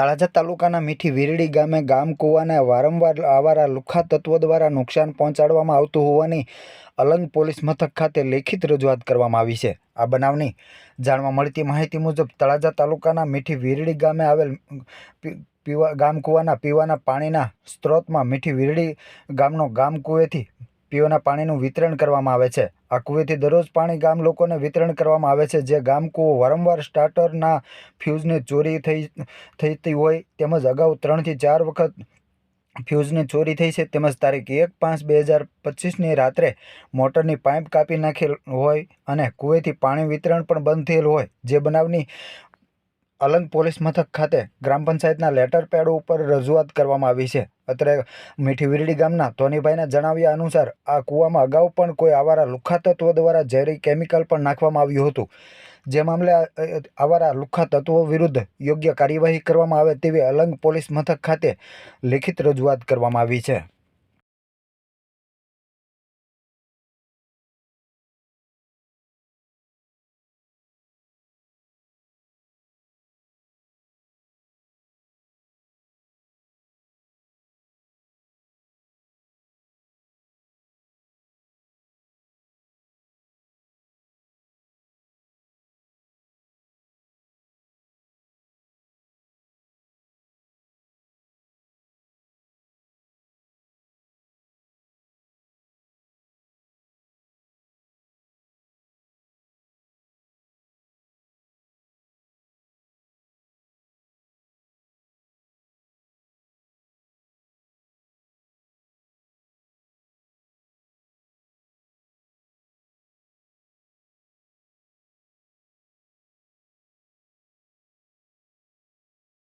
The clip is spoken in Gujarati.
તળાજા તાલુકાના મીઠી વીરડી ગામે ગામ કૂવાને વારંવાર આવારા લુખ્ખા તત્વો દ્વારા નુકસાન પહોંચાડવામાં આવતું હોવાની અલંગ પોલીસ મથક ખાતે લેખિત રજૂઆત કરવામાં આવી છે. આ બનાવની જાણવા મળતી માહિતી મુજબ તળાજા તાલુકાના મીઠી વીરડી ગામે આવેલ પીવા, ગામ કૂવાના પીવાના પાણીના સ્ત્રોતમાં મીઠી વીરડી ગામનો ગામ કૂવેથી પીવાના પાણીનું વિતરણ કરવામાં આવે છે. આ કૂવેથી દરરોજ પાણી ગામ લોકોને વિતરણ કરવામાં આવે છે, જે ગામ કૂવો વારંવાર સ્ટાર્ટરના ફ્યુઝની ચોરી થઈ, થતી હોય તેમજ અગાઉ ત્રણથી ચાર વખત ફ્યુઝની ચોરી થઈ છે. તેમજ તારીખ એક પાંચ બે હજાર પચીસની રાત્રે મોટરની પાઇપ કાપી નાખેલ હોય અને કૂવેથી પાણી વિતરણ પણ બંધ થયેલ હોય, જે બનાવની અલંગ પોલીસ મથક ખાતે ગ્રામ પંચાયતના લેટર પેડ ઉપર રજૂઆત કરવામાં આવી છે. અત્રે મીઠી વિરડી ગામના ધોનીભાઈના જણાવ્યા અનુસાર, આ કૂવામાં અગાઉ પણ કોઈ આવારા લુખ્ખા તત્વો દ્વારા ઝેરી કેમિકલ પણ નાખવામાં આવ્યું હતું. જે મામલે આવારા લુખ્ખા તત્વો વિરુદ્ધ યોગ્ય કાર્યવાહી કરવામાં આવે તેવી અલંગ પોલીસ મથક ખાતે લેખિત રજૂઆત કરવામાં આવી છે.